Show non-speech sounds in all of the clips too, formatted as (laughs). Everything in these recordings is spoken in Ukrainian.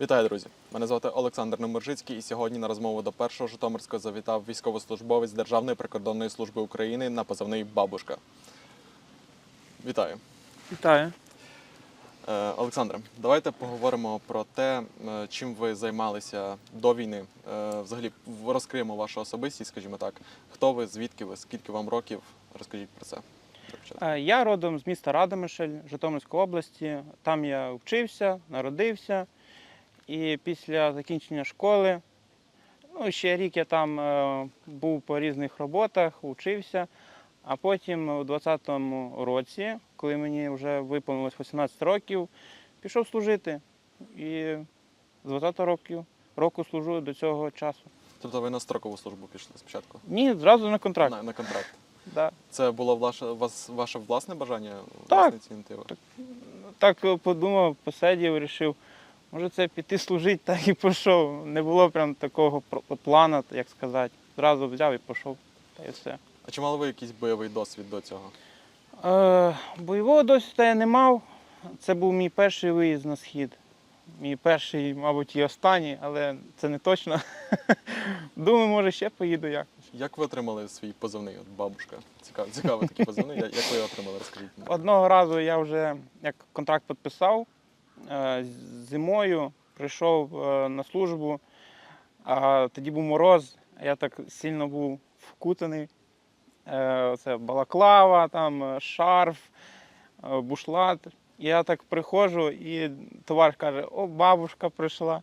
Вітаю, друзі! Мене звати Олександр Немержицький, і сьогодні на розмову до першого Житомирського завітав військовослужбовець Державної прикордонної служби України на позивний Бабушка. Вітаю. Вітаю. Е, Олександре, давайте поговоримо про те, е, чим ви займалися до війни. Е, Взагалі розкриємо вашу особистість, скажімо так. Хто ви, звідки ви, скільки вам років? Розкажіть про це. Я родом з міста Радомишль Житомирської області. Там я вчився, народився. І після закінчення школи, ну, ще рік я там е, був по різних роботах, вчився. А потім у 20-му році, коли мені вже виповнилось 18 років, пішов служити. І з 20 років року служу до цього часу. Тобто ви на строкову службу пішли спочатку? Ні, зразу на контракт. На, на контракт. Да. Це було ваше, вас, ваше власне бажання, Так. власна ініціатива? Так подумав, посидів, вирішив, може це піти служити, так і пішов. Не було прям такого плану, як сказати. Зразу взяв і пішов. Та і все. А чи мали ви якийсь бойовий досвід до цього? Е, бойового досвіду я не мав. Це був мій перший виїзд на схід. Мій перший, мабуть, і останній, але це не точно. (laughs) Думаю, може ще поїду як. Як ви отримали свій позивний? От бабушка. Цікаво, цікаво такий позивний. Як ви його отримали? Розкажіть. Одного разу я вже як контракт підписав, зимою прийшов е, на службу, а тоді був мороз, я так сильно був вкутаний. Е, Це балаклава, там, е, шарф, е, бушлат. Я так приходжу, і товариш каже, о, бабушка прийшла.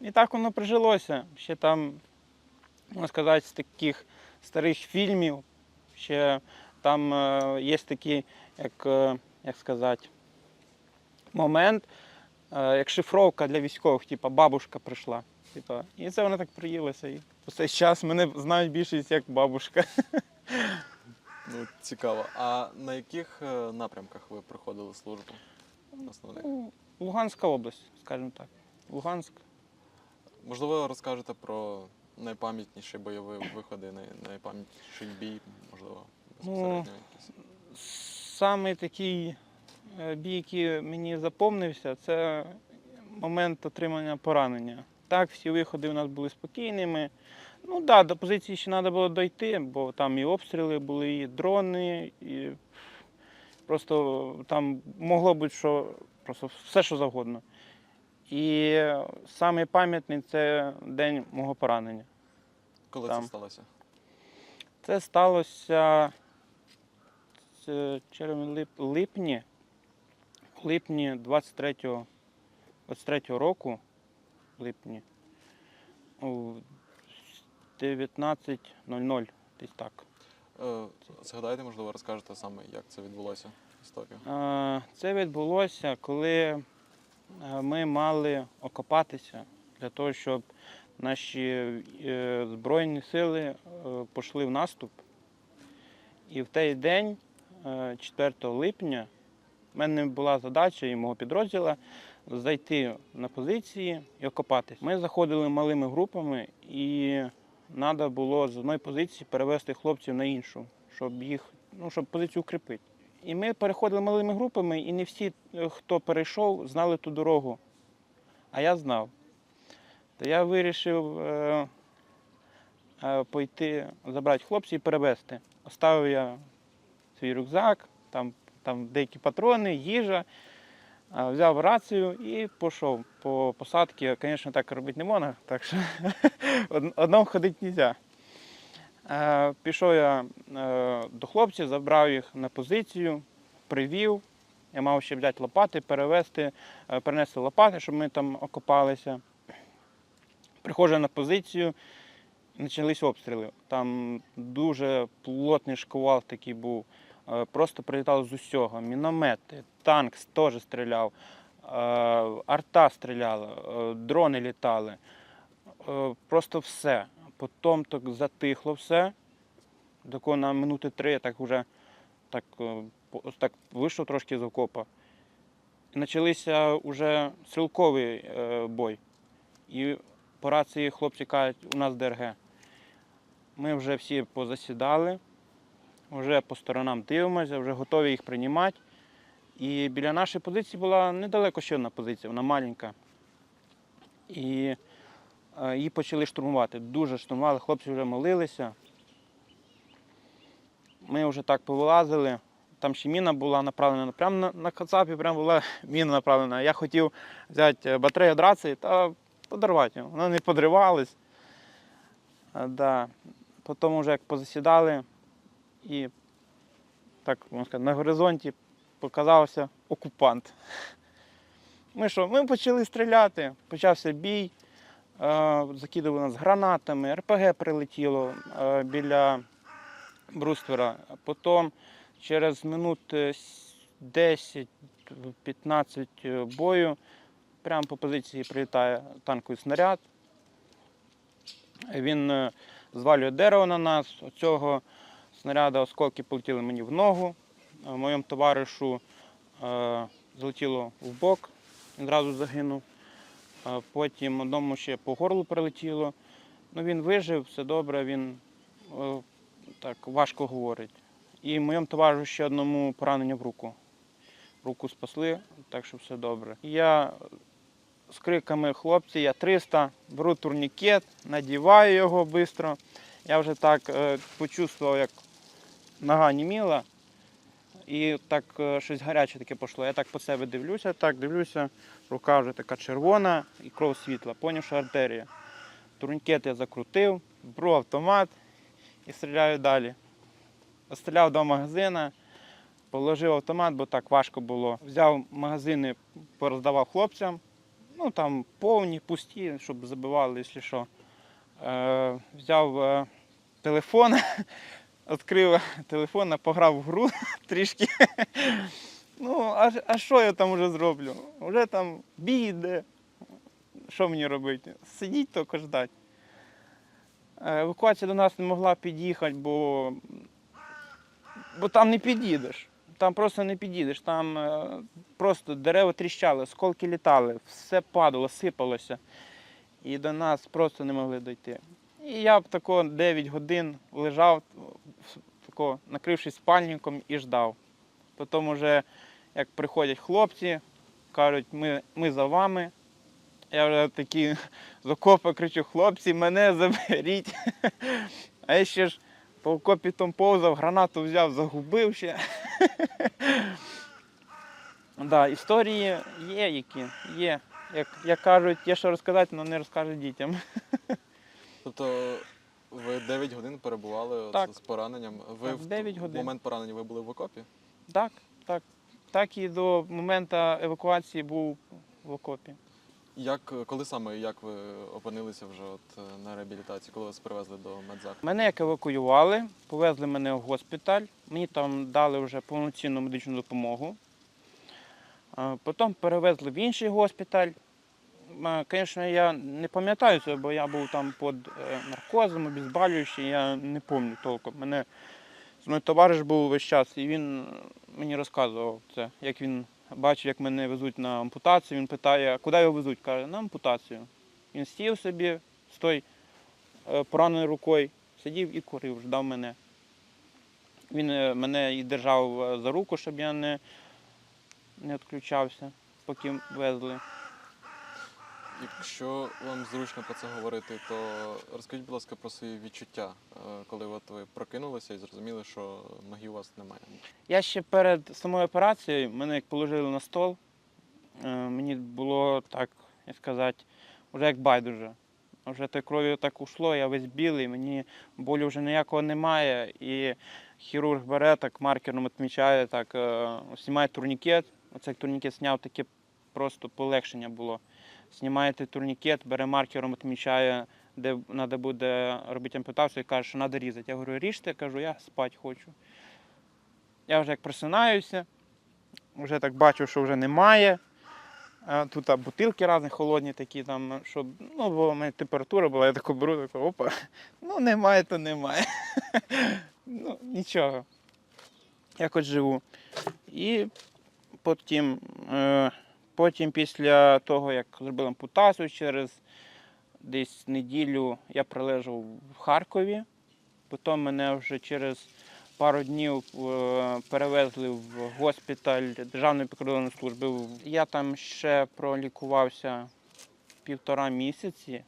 І так воно прижилося. Ще там, можна сказати, з таких старих фільмів, ще там е, є такі, як, е, як сказати, момент, е, як шифровка для військових, типу бабушка прийшла. Типу, і це воно так приїлося. І по цей час мене знають більшість як бабушка. Ну, цікаво. А на яких е, напрямках ви проходили службу? Основних? Ну, Луганська область, скажімо так. Луганськ. Можливо, розкажете про найпам'ятніші бойові виходи, най- найпам'ятніший бій, можливо, безпосередньо якийсь. Саме такий е, бій, який мені запомнився, це момент отримання поранення. Так, всі виходи у нас були спокійними. Ну так, да, до позиції ще треба було дойти, бо там і обстріли були, і дрони, і просто там могло бути що, просто все, що завгодно. І саме пам'ятний це день мого поранення. Коли там. це сталося? Це сталося це червень лип, липні, липні 23-го 23-го року, липні, у 19.00, десь так. Е, Згадайте, можливо, розкажете саме, як це відбулося історію. Е, Це відбулося, коли е, ми мали окопатися для того, щоб наші е, Збройні сили е, пішли в наступ. І в той день, е, 4 липня, в мене була задача і мого підрозділу зайти на позиції і окопатися. Ми заходили малими групами і треба було з одної позиції перевести хлопців на іншу, щоб їх, ну, щоб позицію укріпити. І ми переходили малими групами, і не всі, е, хто перейшов, знали ту дорогу. А я знав. То я вирішив е, е, пойти забрати хлопців і перевезти. Оставив я свій рюкзак, там, там деякі патрони, їжа, взяв рацію і пішов по посадці. Звісно, так робити не можна, так що (laughs) одному ходити не можна. Пішов я е, до хлопців, забрав їх на позицію, привів. Я мав ще взяти лопати, перевезти, е, перенести лопати, щоб ми там окопалися. Приходжу на позицію, почались обстріли. Там дуже плотний шквал такий був. Е, Просто прилітало з усього. Міномети, танк теж стріляв, е, арта стріляла, е, дрони літали. Просто все. Потім так затихло все. Тако на минути три так вже так, так вийшов трошки з окопа. Почалися вже стрілковий бой. І по рації хлопці кажуть, у нас ДРГ. Ми вже всі позасідали, вже по сторонам дивимося, вже готові їх приймати. І біля нашої позиції була недалеко ще одна позиція, вона маленька. І е, її почали штурмувати. Дуже штурмували, хлопці вже молилися. Ми вже так повилазили. Там ще міна була направлена прямо на, на кацапі, прямо була (laughs) міна направлена. Я хотів взяти е, батарею від та подорвати його. Вона не подривалась. Да. Потім вже як позасідали, і так можна сказати, на горизонті показався окупант. Ми що? Ми почали стріляти, почався бій, е, закидували нас гранатами, РПГ прилетіло е, біля бруствера. Потім через минут е, 10-15 бою прямо по позиції прилітає танковий снаряд. Він е, звалює дерево на нас. Оцього снаряду осколки полетіли мені в ногу. Е, Моєму товаришу е, залетіло в бок, він одразу загинув. Е, Потім одному ще по горлу прилетіло. Ну, він вижив, все добре, він так важко говорить. І моєму товаришу ще одному поранення в руку. Руку спасли, так що все добре. Я з криками хлопці, я 300, беру турнікет, надіваю його швидко. Я вже так почувствував, як нога німіла, і так е, щось гаряче таке пішло. Я так по себе дивлюся, так дивлюся, рука вже така червона і кров світла. Поняв, що артерія. Турнікет я закрутив, беру автомат і стріляю далі. Стріляв до магазина, положив автомат, бо так важко було. Взяв магазини, пороздавав хлопцям. Ну там повні, пусті, щоб забивали, якщо що. Е, взяв е, телефон, (laughs) відкрив телефон, пограв в гру (laughs) трішки. Ну, а, а що я там вже зроблю? Вже там бій. Що мені робити? Сидіть тільки ждати. Е, Евакуація до нас не могла під'їхати, бо, бо там не під'їдеш. Там просто не під'їдеш. Там е, просто дерева тріщали, осколки літали, все падало, сипалося. І до нас просто не могли дойти. І я б тако 9 годин лежав, тако, накрившись спальником і ждав. Потім вже, як приходять хлопці, кажуть, ми, ми за вами. Я вже такі (laughs) з окопа кричу, хлопці, мене заберіть. (laughs) А я ще ж по окопі там повзав, гранату взяв, загубив ще. (laughs) Да, історії є які, є. Як, як кажуть, є що розказати, але не розкажуть дітям. Тобто ви 9 годин перебували от Так. з пораненням. Ви Так, в 9 в годин. момент поранення ви були в окопі? Так, так. Так і до моменту евакуації був в окопі. Як, коли саме як ви опинилися вже от е, на реабілітації, коли вас привезли до медзакладу? Мене як евакуювали, повезли мене в госпіталь, мені там дали вже повноцінну медичну допомогу. Потім перевезли в інший госпіталь. Звісно, я не пам'ятаю це, бо я був там під е, наркозом, обезболюючий, я не пам'ятаю толком. Мене мій товариш був весь час, і він мені розказував це, як він бачив, як мене везуть на ампутацію. Він питає, куди його везуть? Каже, на ампутацію. Він сів собі з той е, пораненою рукою, сидів і курив, ждав мене. Він е, мене і держав е, за руку, щоб я не, не відключався, поки везли. Якщо вам зручно про це говорити, то розкажіть, будь ласка, про свої відчуття, е, коли от ви прокинулися і зрозуміли, що ноги у вас немає. Я ще перед самою операцією, мене як положили на стол, е, мені було так, як сказати, вже як байдуже. Вже те кров'ю так ушло, я весь білий, мені болю вже ніякого немає. І хірург бере так маркером відмічає, так, е, знімає турнікет. Оцей турнікет зняв, таке просто полегшення було. Знімаєте турнікет, бере маркером, відмічає, де треба буде робити ампутацію, і каже, що треба різати. Я говорю, ріжте, кажу, я спати хочу. Я вже як просинаюся, вже так бачу, що вже немає. Тут а, бутилки різні холодні такі, там, щоб, ну, бо в мене температура була, я таку беру, таку, опа, ну немає, то немає. (laughs) ну, нічого. Якось живу. І потім, е, потім після того, як зробили ампутацію, через десь неділю я прилежав в Харкові. Потім мене вже через пару днів е, перевезли в госпіталь Державної прикордонної служби. Я там ще пролікувався півтора місяці.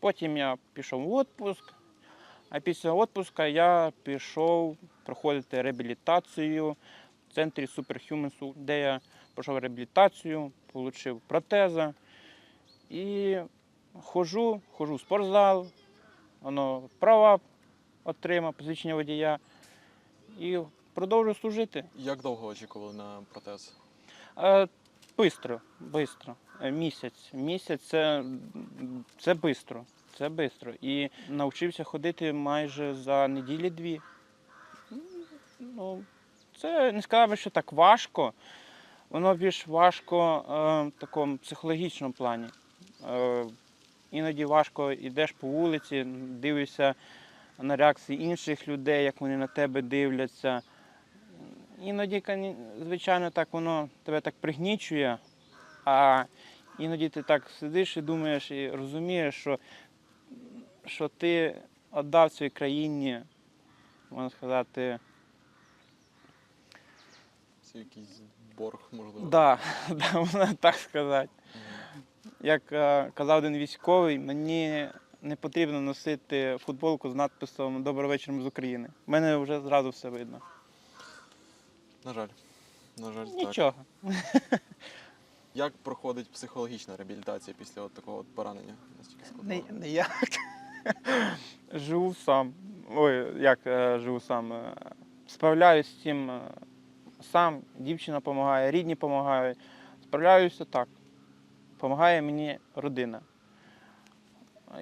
Потім я пішов в відпуск, а після відпуску я пішов проходити реабілітацію в центрі Superhumans, де я пройшов реабілітацію, отримав протези. І ходжу, ходжу в спортзал, воно права отримав, посвідчення водія і продовжую служити. Як довго очікували на протез? Е, Бистро, бистро. Е, Місяць. Місяць це, це бистро. Це бистро. І навчився ходити майже за неділі-дві. Ну, це не сказав би, що так важко. Воно більш важко е, в такому психологічному плані. Е, іноді важко йдеш по вулиці, дивишся на реакції інших людей, як вони на тебе дивляться. Іноді, звичайно, так воно тебе так пригнічує, а іноді ти так сидиш і думаєш і розумієш, що, що ти віддав своїй країні, можна сказати, Це якийсь борг, можливо. да, (laughs) да, можна так сказати. Як е, казав один військовий, мені не потрібно носити футболку з надписом Добрий вечір з України. У мене вже зразу все видно. На жаль. На жаль, так. Нічого. (laughs) Як проходить психологічна реабілітація після от такого от поранення? Не, не як. живу сам. Ой, як е, живу сам. е, Справляюсь з цим сам, дівчина допомагає, рідні допомагають. Справляюся так. Помагає мені родина.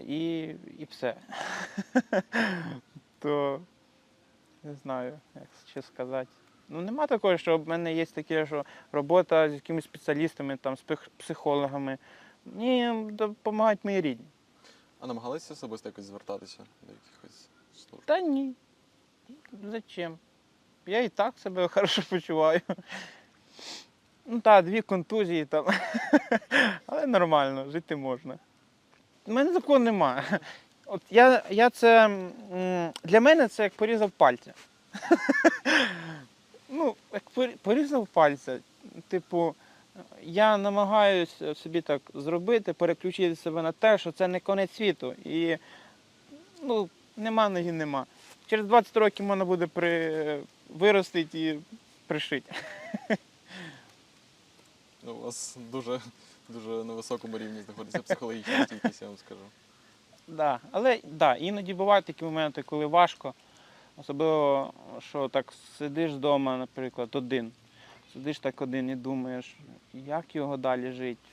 І, і все. (laughs) То не знаю, як ще сказати. Ну, нема такого, що в мене є таке, що робота з якимись спеціалістами, там, з психологами. Ні, допомагають мої рідні. А намагалися особисто якось звертатися до якихось служб? Та ні. Зачем? Я і так себе хорошо почуваю. Ну так, дві контузії там. Але нормально, жити можна. У мене такого немає. От я, я це. Для мене це як порізав пальця. Ну, як порізав пальця. Типу, я намагаюся собі так зробити, переключити себе на те, що це не конець світу. І ну, нема ноги, нема. Через 20 років можна буде при... виростити і пришити. Ну, у вас дуже, дуже на високому рівні знаходиться психологічна стійкість, я вам скажу. Да. Але да, іноді бувають такі моменти, коли важко. Особливо, що так сидиш вдома, наприклад, один. Сидиш так один і думаєш, як його далі жити.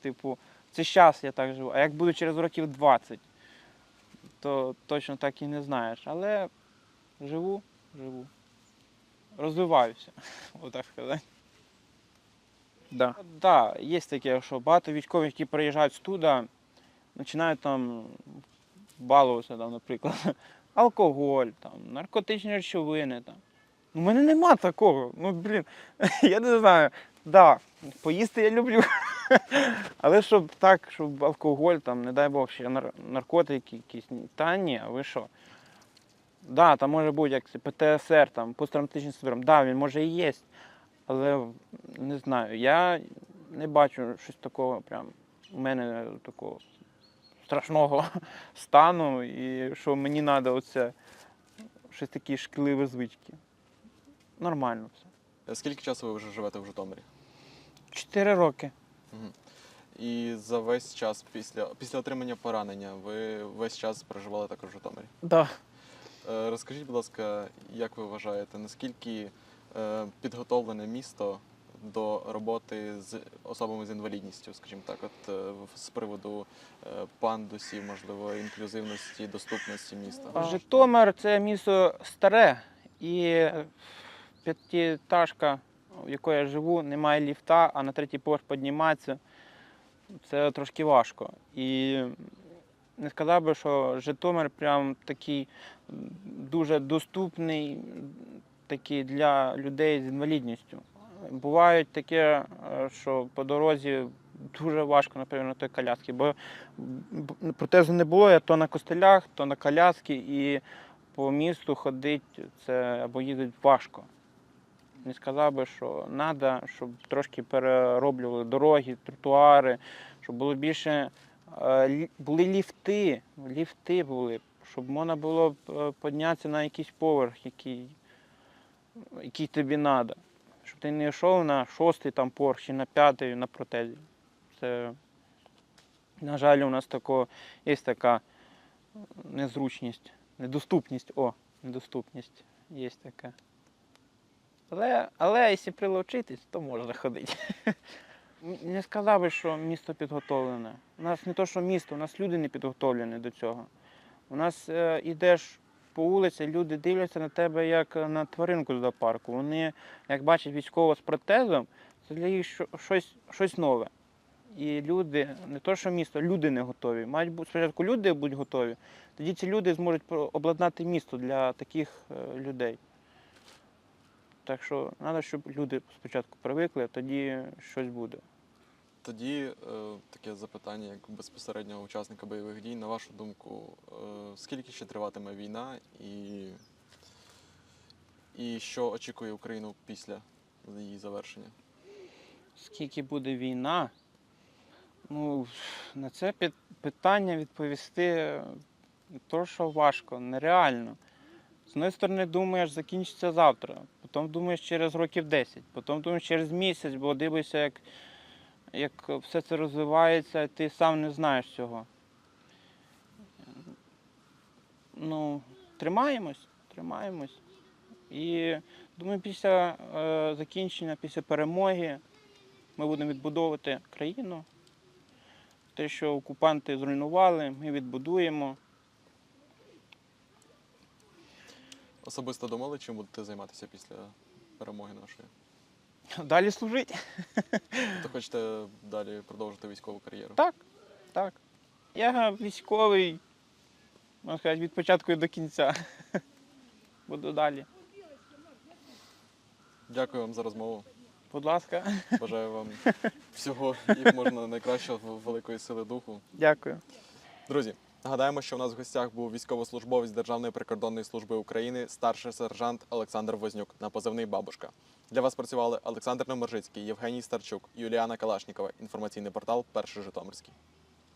Типу, це зараз я так живу. А як буду через років 20, то точно так і не знаєш. Але живу, живу. Розвиваюся, (laughs) отак сказати. Да. Да, є таке, що багато військових, які приїжджають туди, починають там балуватися, там, наприклад, (laughs) алкоголь, там, наркотичні речовини. Там. У мене нема такого. Ну, блін, (laughs) я не знаю. Да, поїсти я люблю. (laughs) Але щоб так, щоб алкоголь, там, не дай Бог, ще наркотики якісь. Та ні, а ви що? Да, там може бути як ПТСР, там, посттравматичний синдром. Да, він може і є. Але не знаю, я не бачу щось такого прям у мене такого страшного (laughs) стану, і що мені треба оце щось такі шкідливі звички. Нормально все. Скільки часу ви вже живете в Житомирі? Чотири роки. Мгм. І за весь час після, після отримання поранення ви весь час проживали також в Житомирі. Да. Е, Розкажіть, будь ласка, як ви вважаєте, наскільки е, підготовлене місто до роботи з особами з інвалідністю, скажімо так, от е, в- з приводу е, пандусів, можливо, інклюзивності, доступності міста? Житомир це місто старе і п'ятиэтажка, в якій я живу, немає ліфта, а на третій поверх підніматися. Це трошки важко. І не сказав би, що Житомир прям такий дуже доступний такий для людей з інвалідністю. Бувають таке, е, що по дорозі дуже важко, наприклад, на той коляски, бо протезу не було, я то на костелях, то на коляски, і по місту ходити це або їздити важко. Не сказав би, що треба, щоб трошки перероблювали дороги, тротуари, щоб було більше. е, Були ліфти, ліфти були, щоб можна було е, піднятися на якийсь поверх, який, який тобі треба. Щоб ти не йшов на шостий там поверх чи на п'ятий на протезі. Це, на жаль, у нас тако, є така незручність, недоступність. О, недоступність є така. Але, але якщо прилучитись, то можна ходити. Не сказав би, що місто підготовлене. У нас не то, що місто, у нас люди не підготовлені до цього. У нас е, йдеш по вулиці, люди дивляться на тебе як на тваринку з зоопарку. Вони, як бачать військового з протезом, це для їх щось, щось нове. І люди, не то, що місто, люди не готові. Мають спочатку люди будуть готові, тоді ці люди зможуть обладнати місто для таких е, людей. Так що треба, щоб люди спочатку привикли, а тоді щось буде. Тоді е, таке запитання, як безпосереднього учасника бойових дій. На вашу думку, е, скільки ще триватиме війна і, і що очікує Україну після її завершення? Скільки буде війна? Ну, на це питання відповісти то, що важко, нереально. Однієї сторони, думаєш, закінчиться завтра, потім думаєш через років 10, потім думаєш через місяць, бо дивишся, як, як все це розвивається, і ти сам не знаєш цього. Ну, тримаємось, тримаємось. І думаю, після е, закінчення, після перемоги ми будемо відбудовувати країну. Те, що окупанти зруйнували, ми відбудуємо. Особисто думали, чим будете займатися після перемоги нашої? Далі служити. То хочете далі продовжити військову кар'єру? Так, так. Я військовий, можна сказати, від початку і до кінця. Буду далі. Дякую вам за розмову. Будь ласка, Бажаю вам всього як можна найкращого великої сили духу. дякую. Друзі, нагадаємо, що у нас в гостях був військовослужбовець Державної прикордонної служби України, старший сержант Олександр Вознюк на позивний Бабушка. Для вас працювали Олександр Номержицький, Євгеній Старчук, Юліана Калашнікова. Інформаційний портал Перший Житомирський.